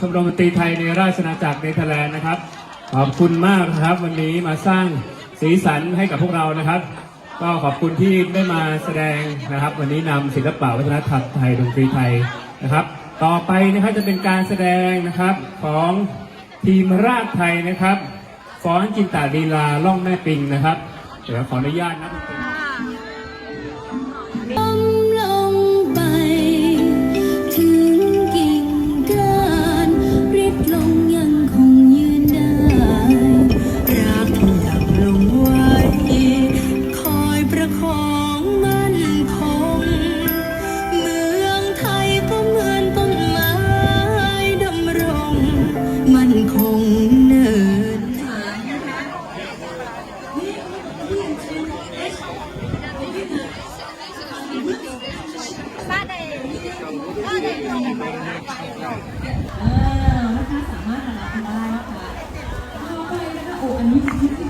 ชมรมดนตรีไทยในราชอาจักรเนเธอร์แลนด์นะครับ ขอบคุณมากนะครับ วันนี้มาสร้างสีสันให้กับพวกเรานะครับ ก็ขอบคุณที่ได้มาแสดงนะครับ วันนี้นำศิลปะวัฒนธรรมไทยดนตรีไทยนะครับ ต่อไปนะครับจะเป็นการแสดงนะครับของทีมราชไทยนะครับฟ้อนจินตาลีลาล่องแม่ปิงนะครับ เดี๋ยวขออนุญาตนะ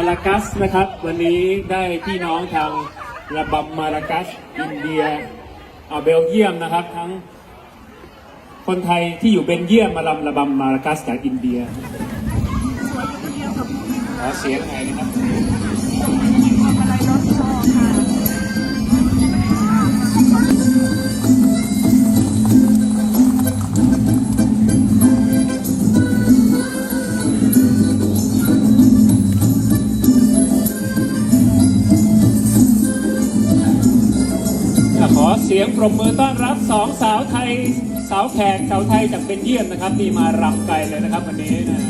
มาลากัสนะครับ วันนี้ได้พี่น้องทางระบำมาลากัสอินเดียอ่าเบลเยียมนะครับ ทั้งคนไทยที่อยู่เบนเยียมมาลำระบำมาลากัสจากอินเดียขอเสียงหน่อยนะครับ สียงปรบมือต้อนรับสองสาวไทย สาวแขกสาวไทยจากเบนเยียมนะครับนี่มารำไกลเลยนะครับวันนี้นะ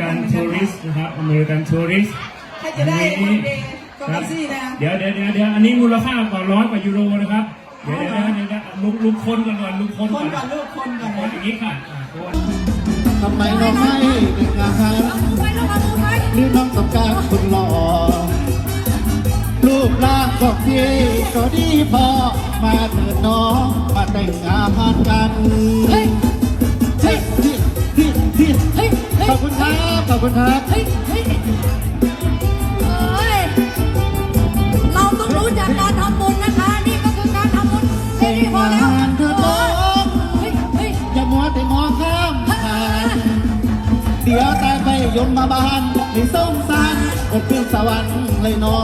กันทัวริสนะครับอเมริกันทัวริสใครจะได้คนเดย์ก็มาซี่นะเดี๋ยวเดี๋ยวเดี๋ยวเดี๋ยวอันนี้มูลค่ากว่าร้อยกว่ายูโรนะครับ เดี๋ยวเดี๋ยวเดี๋ยวเดี๋ยวลุกลุกคนก่อนก่อนลุกคนคนก่อนลูกคนก่อนคนนะอย่างนี้ค่ะอ่าคนทำไมน้องไม่เป็นงานหรือน้องต้องการคนหล่อรูปร่างก็ดีก็ดีพอ มาเถิดน้องมาแต่งงานกันเฮ้ยเฮ้ย ขอบคุณครับ ขอบคุณครับ เฮ้ยเฮ้ยเอ้ยเราต้องรู้จักการทำบุญนะคะ นี่ก็คือการทำบุญเฮ้ยพอแล้วงานเถิดน้องเฮ้ยเฮ้ยอย่ามัวแต่มองข้ามผ่านเดี๋ยวตายไปยมมาบ้านให้สงสารก็ขึ้นสวรรค์เลยน้อ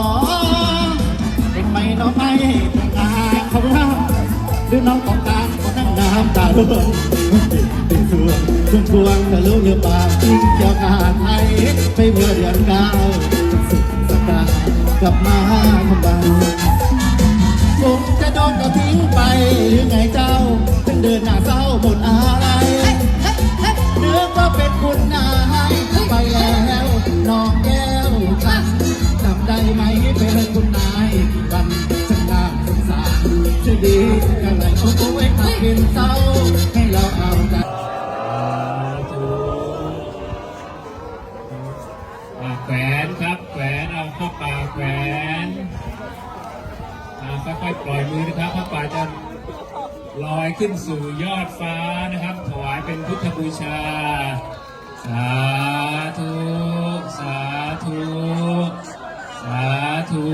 งเป็นไหมน้องไม่เป็นงานขอบคุณครับหรือน้องต้องการค น้ำตาร่วงเป็นส่วนช่วงทวงจะรู้หรือป่าทิ้งเจ้างาไทยไปเมื่อเดือนเก้าสุดสัปดาห์กลับมาคำบันผมจะโดนก็ทิ้งไปหรือไงเจ้าถึงเดินหน้าเศร้าหมดอะไรเนื้อก็เป็นคุณนายไปแล้วน้องแก้วจำได้ไหมเป็นคุณนายวันฉันน่าสงสารช่วยดีกันไหนโอ้ยขับ เป็นเศร้าให้เราเอาใจอ่แขวนครับ แขวนเอาข้าป่าแขวนค่อยๆปล่อยมือนะครับเข้าป่าจะลอยขึ้นสู่ยอดฟ้านะครับ ถวายเป็นพุทธบูชา สาธุ สาธุ สาธุ